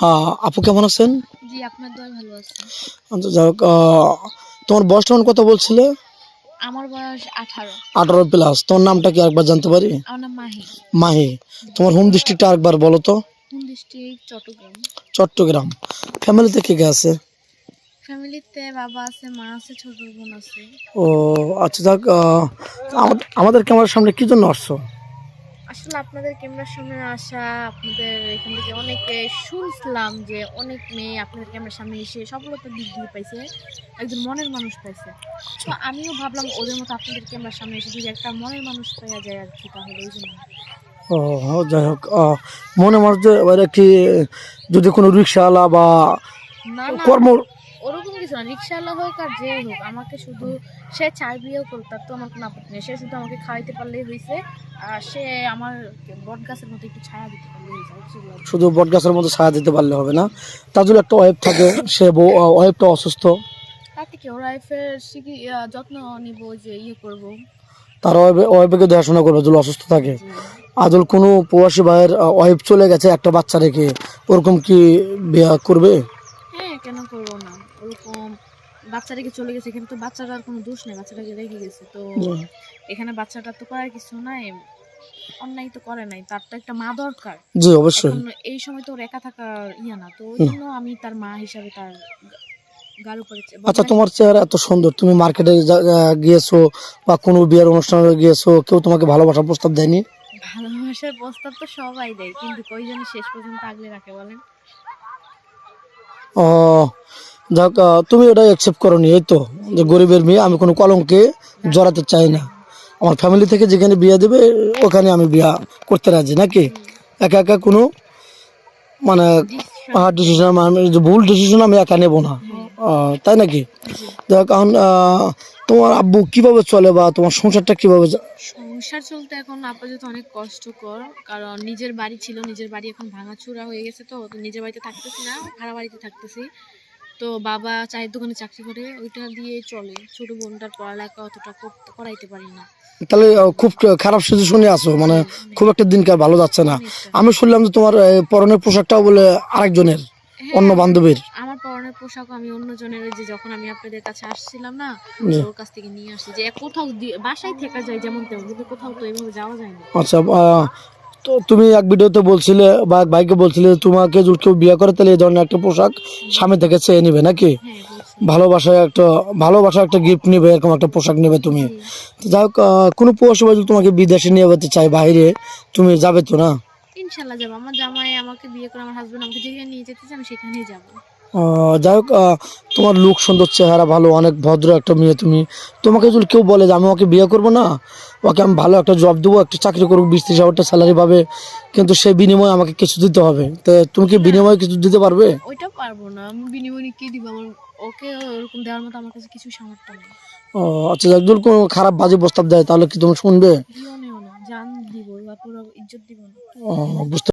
হ্যাঁ আপু কেমন আছেন? জি আপনার দল ভালো আছে। আচ্ছা, যাই হোক তোমার বয়স তখন কত বলছিলে? আমার বয়স প্লাস তোমার নামটা কি একবার জানতে পারি? আমার নাম মাহি। মাহি। তোমার হোম ডিস্ট্রিক্টটা আরেকবার বলো তো। ডিস্ট্রিক্ট চট্টগ্রাম। চট্টগ্রাম। ফ্যামিলিতে কে কে আছে? ফ্যামিলিতে বাবা আছে মা আছে ছোট বোন আছে। ও আচ্ছা যাক আমাদের ক্যামেরার সামনে কি জন্য আসছো? আসলে আপনাদের ক্যামেরার সামনে আসা আপনাদের এখান থেকে অনেকে শুনছিলাম যে অনেক মেয়ে আপনাদের ক্যামেরার সামনে এসে সফলতার দিক দিয়ে পাইছে একজন মনের মানুষ পাইছে। তো আমিও ভাবলাম ওদের মতো আপনাদের ক্যামেরার সামনে এসে যদি একটা মনের মানুষ পাওয়া যায় আর কি তাহলে এই জন্য। ও যাই হোক মনে এবারে কি যদি কোনো রিক্সাওয়ালা বা কর্ম ওরকম কিছু না রিক্সাওয়ালা হোক আর যেই হোক আমাকে শুধু সে চার বিয়েও করুক তার তো আমার কোনো আপত্তি নেই। সে শুধু আমাকে খাওয়াইতে পারলেই হয়েছে আর সে আমার বট গাছের মতো একটু ছায়া দিতে হয়েছে নেই। শুধু বট গাছের মধ্যে ছায়া দিতে পারলে হবে না। তার জন্য একটা ওয়েব থাকে সে ওয়েবটা অসুস্থ। তাতে কি ওর আহ, যত্ন নিব যে ইয়ে করব? তার ওয়েবকে দেখাশোনা করবে যদি অসুস্থ থাকে। যে আদল কোনো প্রবাসী ভাইয়ের ওয়াইফ চলে গেছে একটা বাচ্চা রেখে ওরকম কি বিয়া করবে? হ্যাঁ কেন করব? ওরকম বাচ্চা রেখে চলে গেছে এখানে তো বাচ্চাটার কোনো দোষ নেই বাচ্চাটাকে রেখে গেছে। তো এখানে বাচ্চাটা তো করার কিছু নাই অন্যায় তো করে নাই তার তো একটা মা দরকার। জি অবশ্যই। এই সময় তো ওর একা থাকার ইয়া না তো ওই জন্য আমি তার মা হিসাবে তার আচ্ছা তোমার চেহারা এত সুন্দর তুমি মার্কেটে গিয়েছো বা কোনো বিয়ের অনুষ্ঠানে গিয়েছো কেউ তোমাকে ভালোবাসার প্রস্তাব দেয়নি? ভালোবাসার প্রস্তাব তো সবাই দেয় কিন্তু কই জানি শেষ পর্যন্ত আগলে রাখে বলেন? ও তুমি এটা অ্যাকসেপ্ট করনি, এই তো, যে গরিবের মেয়ে, আমি কোনো কলঙ্কে জড়াতে চাই না। আমার ফ্যামিলি থেকে যেখানে বিয়ে দেবে, ওখানে আমি বিয়া করতে রাজি, নাকি? একা একা কোনো মানে ডিসিশন আমি ভুল ডিসিশন আমি একা নেব না। তাই নাকি? দেখ এখন তোমার আব্বু কীভাবে চলে বা তোমার সংসারটা কীভাবে সংসার চলতে এখন আপাতত অনেক কষ্টকর, কারণ নিজের বাড়ি ছিল, নিজের বাড়ি এখন ভাঙাচুরা হয়ে গেছে তো নিজের বাড়িতে থাকতেছি না, ভাড়া বাড়িতে থাকতেছি। তো বাবা চায়ের দোকানে চাকরি করে ওইটা দিয়ে চলে। ছোট বোনটার পড়ালেখা অতটা করাইতে পারি না। তাহলে খুব খারাপ সিচুয়েশনে আছো মানে খুব একটা দিনকার ভালো যাচ্ছে না। আমি শুনলাম যে তোমার পরনের পোশাকটাও বলে আরেকজনের হ্যাঁ, অন্য বান্ধবীর। আমার পরনের পোশাক আমি অন্য জনের যে যখন আমি আপনাদের কাছে আসছিলাম না ওর কাছ থেকে নিয়ে আসছি যে কোথাও বাসায় থেকে যায় যেমন তেমন কিন্তু কোথাও তো এভাবে যাওয়া যায় না। আচ্ছা তো তুমি এক ভিডিওতে বলছিলে বা এক ভাইকে বলছিলে তোমাকে যদি কেউ বিয়ে করে তাহলে এই ধরনের একটা পোশাক স্বামী থেকে চেয়ে নিবে নাকি? হ্যাঁ ভালোবাসায় একটা ভালোবাসার একটা গিফট নেবে এরকম একটা পোশাক নেবে তুমি। তো যাই হোক কোনো পোশাক যদি তোমাকে বিদেশে নিয়ে যেতে চাই বাইরে তুমি যাবে তো না? ইনশাল্লাহ যাব। আমার জামাই আমাকে বিয়ে করে আমার হাজবেন্ড আমাকে যেখানে নিয়ে যেতে চাই আমি সেখানেই যাব। যাই হোক তোমার লুক সুন্দর চেহারা ভালো অনেক ভদ্র একটা মেয়ে তুমি। তোমাকে যদি কেউ বলে যে আমি ওকে বিয়ে করব না ওকে আমি ভালো একটা জব দেবো একটা চাকরি করব বিশ ত্রিশ হাজার স্যালারি পাবে কিন্তু সেই বিনিময়ে আমাকে কিছু দিতে হবে। তো তুমি কি বিনিময়ে কিছু দিতে পারবে? ওইটা পারব না। আমি বিনিময়ে কি দিব? আমার ওকে ওরকম দেওয়ার মতো আমার কাছে কিছু সামর্থ্য নেই। ও আচ্ছা একজন কোনো খারাপ বাজে প্রস্তাব দেয় তাহলে কি তুমি শুনবে? জান দিব বা পুরো ইজ্জত দিব না। ও, বুঝতে